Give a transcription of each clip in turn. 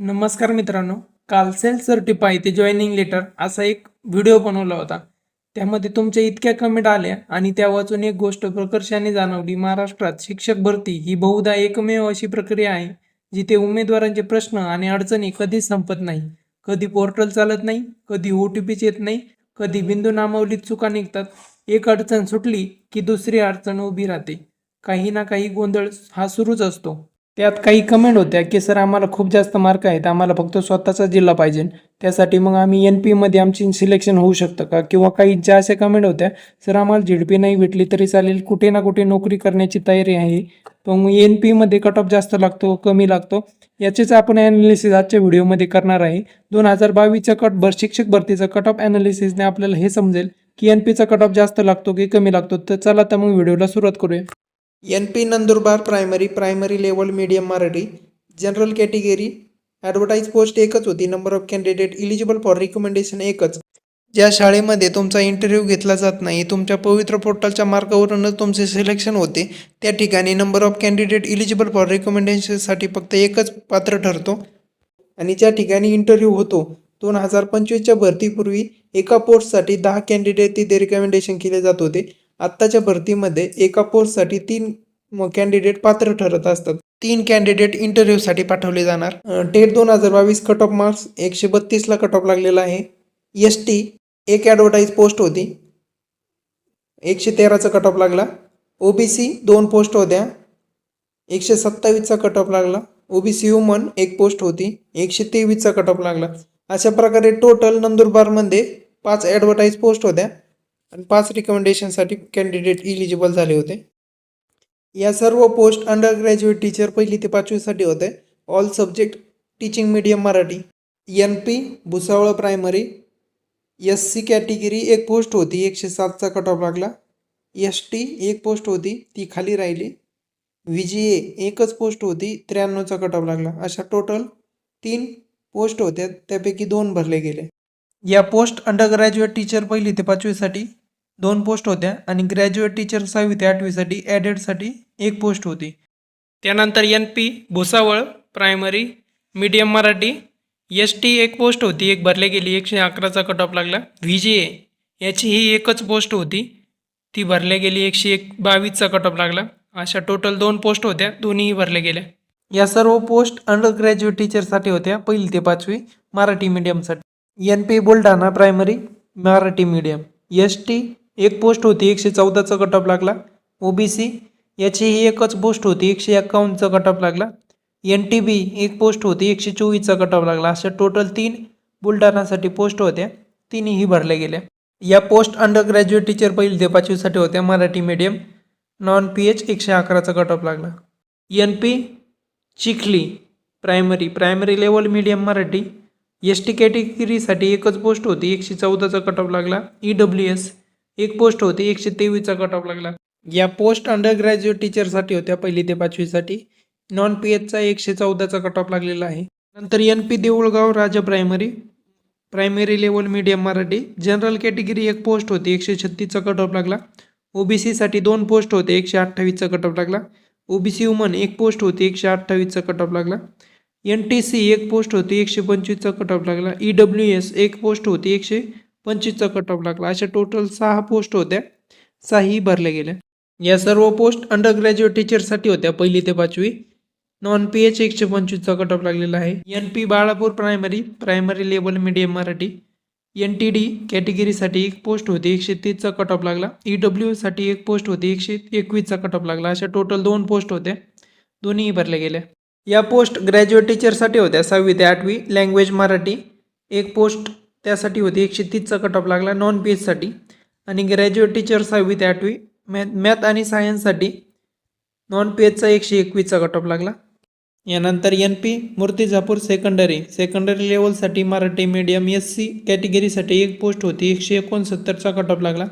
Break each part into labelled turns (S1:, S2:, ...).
S1: नमस्कार मित्रांनो काल सेल्फ सर्टिफाय ते जॉईनिंग लेटर असा एक व्हिडिओ बनवला होता. त्यामध्ये तुमच्या इतक्या कमेंट आल्या आणि त्या वाचून एक गोष्ट प्रकर्षाने जाणवली महाराष्ट्रात शिक्षक भरती ही बहुधा एकमेव अशी प्रक्रिया आहे जिथे उमेदवारांचे प्रश्न आणि अडचणी कधीच संपत नाही. कधी पोर्टल चालत नाही कधी ओ टी पीच येत नाही कधी बिंदू नामावलीत चुका निघतात. एक अडचण सुटली की दुसरी अडचण उभी राहते. काही ना काही गोंधळ हा सुरूच असतो. त्यात काही कमेंट होत्या की सर आम्हाला खूप जास्त मार्क आहेत. आम्हाला फक्त स्वतःचा जिल्हा पाहिजे. त्यासाठी मग आम्ही एन पीमध्ये आमची सिलेक्शन होऊ शकतं का? किंवा काही ज्या अशा कमेंट होत्या सर आम्हाला झेड पी नाही भेटली तरी चालेल. कुठे ना कुठे नोकरी करण्याची तयारी आहे. पण एन पीमध्ये कट ऑफ जास्त लागतो कमी लागतो. याचेच आपण ॲनालिसिस आजच्या व्हिडिओमध्ये करणार आहे. दोन हजार बावीसच्या कट भर शिक्षक भरतीचा कट ऑफ ॲनालिसिसने आपल्याला हे समजेल की एन पीचा कट ऑफ जास्त लागतो की कमी लागतो. तर चला तर मग व्हिडिओला सुरुवात करूया. N P Nandurbar primary primary level medium Marathi general category advertise post एकच होती. Number of candidate eligible for recommendation एकच. ज्या शाळेमध्ये तुमचा इंटरव्ह्यू घेतला जात नाही तुमच्या पवित्र पोर्टलच्या मार्कावरूनच तुमचे सिलेक्शन होते. त्या ठिकाणी number of candidate eligible for रिकमेंडेशनसाठी फक्त एकच पात्र ठरतो. आणि ज्या ठिकाणी इंटरव्ह्यू होतो दोन हजार पंचवीसच्या भरतीपूर्वी एका पोस्टसाठी दहा कॅन्डिडेट तिथे रिकमेंडेशन केले जात होते. आत्ताच्या भरतीमध्ये एका पोस्टसाठी तीन कॅन्डिडेट पात्र ठरत असतात. तीन कॅन्डिडेट इंटरव्ह्यूसाठी पाठवले जाणार. टेट दोन हजार बावीस कट ऑफ मार्क्स एकशे बत्तीसला कट ऑफ लागलेला आहे. एस टी एक ॲडव्हर्टाईज पोस्ट होती. एकशे तेराचा कट ऑफ लागला. ओ बी सी दोन पोस्ट होत्या. एकशे सत्तावीसचा कट ऑफ लागला. ओ बी सी वुमन एक पोस्ट होती. एकशे तेवीसचा कट ऑफ लागला. अशा प्रकारे टोटल नंदुरबारमध्ये पाच ॲडव्हर्टाईज पोस्ट होत्या. आणि पाच रिकमेंडेशनसाठी कॅन्डिडेट इलिजिबल झाले होते. या सर्व पोस्ट अंडर ग्रॅज्युएट टीचर पहिली ते पाचवीसाठी होते. All subject teaching medium Marathi. N P Bhusawal primary S C category एक पोस्ट होती एकशे सातचा कट ऑफ लागला. एस टी एक पोस्ट होती ती खाली राहिली. व्ही जी ए एकच पोस्ट होती त्र्याण्णवचा कट ऑफ लागला. अशा टोटल तीन पोस्ट होत्या त्यापैकी दोन भरले गेले. या पोस्ट अंडर ग्रॅज्युएट टीचर पहिली ते पाचवीसाठी दोन पोस्ट होत्या आणि ग्रॅज्युएट टीचर सहावी ते आठवीसाठी ॲडेडसाठी एक पोस्ट होती. त्यानंतर N P Bhusawal primary medium Marathi S T एक पोस्ट होती. एक भरली गेली एकशे अकराचा कट ऑफ लागला. व्ही जी ए याची ही एकच पोस्ट होती. ती भरल्या गेली एकशे एक बावीसचा कट ऑफ लागला. अशा टोटल दोन पोस्ट होत्या. दोन्हीही भरल्या गेल्या. या सर्व पोस्ट अंडर ग्रॅज्युएट टीचरसाठी होत्या. पहिली ते पाचवी Marathi मीडियमसाठी N P Buldhana primary Marathi medium S T एक पोस्ट होती एकशे चौदाचा कटअप लागला. ओ बी सी याची ही एकच पोस्ट होती एकशे एक्कावन्नचा कटअप लागला. एन टी बी एक पोस्ट होती एकशे चोवीसचा कटअप लागला. अशा टोटल तीन बुलढाणासाठी पोस्ट होत्या. तिन्हीही भरल्या गेल्या. या पोस्ट अंडर ग्रॅज्युएट टीचर पहिली ते पाचवीसाठी होत्या. Marathi medium non P H एकशे अकराचा कटअप लागला. N P Chikhli primary primary level medium Marathi. S T कॅटेगरीसाठी एकच पोस्ट होती एकशे चौदाचा कटअप लागला. ई डब्ल्यू एस एक पोस्ट होती एकशे तेवीसचा कट ऑफ लागला. या पोस्ट अंडर ग्रॅज्युएट टीचरसाठी होत्या पहिली ते पाचवीसाठी. नॉन पी एचचा एकशे चौदाचा कट ऑफ लागलेला आहे. नंतर N P Deulgaon Raja primary primary level medium Marathi. General category एक पोस्ट होती एकशे छत्तीसचा कट ऑफ लागला. ओ बी सीसाठी दोन पोस्ट होते एकशे अठ्ठावीसचा कट ऑफ लागला. ओ बी सी वुमन एक पोस्ट होती एकशे अठ्ठावीसचा कट ऑफ लागला. एन टी सी एक पोस्ट होती एकशे पंचवीसचा कट ऑफ लागला. ई डब्ल्यू एस एक पोस्ट होती एकशे पंचवीसचा कट ऑफ लागला. अशा टोटल सहा पोस्ट होत्या. सहाही भरल्या गेल्या या सर्व पोस्ट अंडर ग्रॅज्युएट टीचरसाठी होत्या. पहिली ते पाचवी. नॉन पी एच एकशे पंचवीसचा कट ऑफ लागलेला आहे. N P Balapur primary primary level medium Marathi. N T D कॅटेगरीसाठी एक पोस्ट होती. एकशे तीसचा कट ऑफ लागला ई डब्ल्यूसाठी एक पोस्ट होती. एकशे एकवीसचा कट ऑफ लागला. अशा टोटल दोन पोस्ट होत्या. दोन्हीही भरल्या गेल्या या पोस्ट ग्रॅज्युएट टीचरसाठी होत्या. सहावी ते आठवी. लँग्वेज मराठी. एक पोस्ट त्यासाठी होती. एकशे तीसचा कट ऑफ लागला. नॉन पी एचसाठी आणि ग्रॅज्युएट टीचर सहावी ते आठवी. मॅथ मॅथ आणि सायन्ससाठी नॉन पी एचचा एकशे एकवीसचा कट ऑफ लागला. यानंतर N P Murtizapur secondary secondary लेवलसाठी Marathi medium S C कॅटेगरीसाठी एक पोस्ट होती. एकशे एकोणसत्तरचा कट ऑफ लागला.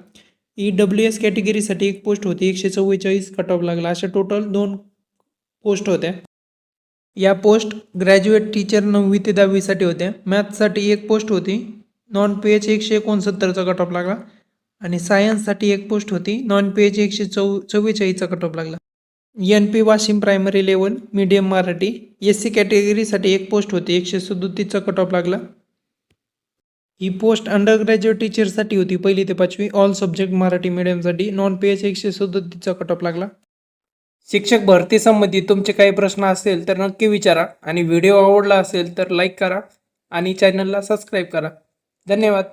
S1: ई डब्ल्यू एस कॅटेगरीसाठी एक पोस्ट होती. एकशे चव्वेचाळीस कट ऑफ लागला. अशा टोटल दोन पोस्ट होत्या. या पोस्ट ग्रॅज्युएट टीचर नववी ते दहावीसाठी होत्या. मॅथ्ससाठी एक पोस्ट होती. नॉन पी एच एकशे एकोणसत्तरचा कट ऑफ लागला. आणि सायन्ससाठी एक पोस्ट होती. नॉन पी एच एकशे चौ चव्वेचाळीसचा कट ऑफ लागला. N P Washim primary level medium Marathi S C कॅटेगरीसाठी एक पोस्ट होती. एकशे सदोतीसचा कट ऑफ लागला. ही पोस्ट अंडर ग्रॅज्युएट टीचरसाठी होती. पहिली ते पाचवी. ऑल सब्जेक्ट मराठी मीडियमसाठी नॉन पी एच एकशे सदोतीसचा कट ऑफ लागला. शिक्षक भरतीसंबंधी तुमचे काही प्रश्न असेल तर नक्की विचारा आणि व्हिडिओ आवडला असेल तर लाईक करा आणि चॅनलला सबस्क्राईब करा. धन्यवाद.